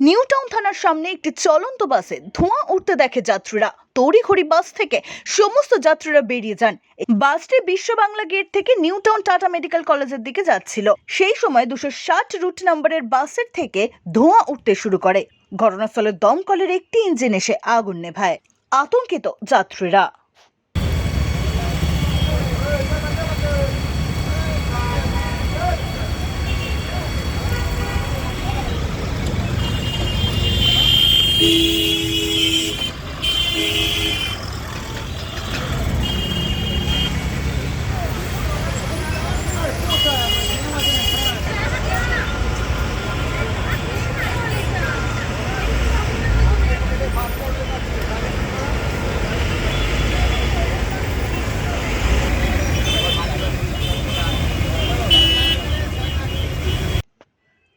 New town থানার সামনে একটি চলন্ত বাসে ধোঁয়া উঠতে দেখে যাত্রীরা। তড়িঘড়ি বাস থেকে সমস্ত যাত্রীরা বেরিয়ে যান। বাসটি বিশ্ব বাংলা গেট থেকে নিউ টাউন টাটা মেডিকেল কলেজের দিকে যাচ্ছিল। সেই সময় দুশো ষাট রুট নম্বরের বাসের থেকে ধোঁয়া উঠতে শুরু করে। ঘটনাস্থলে দমকলের একটি ইঞ্জিন এসে আগুন নেভায়। আতঙ্কিত যাত্রীরা।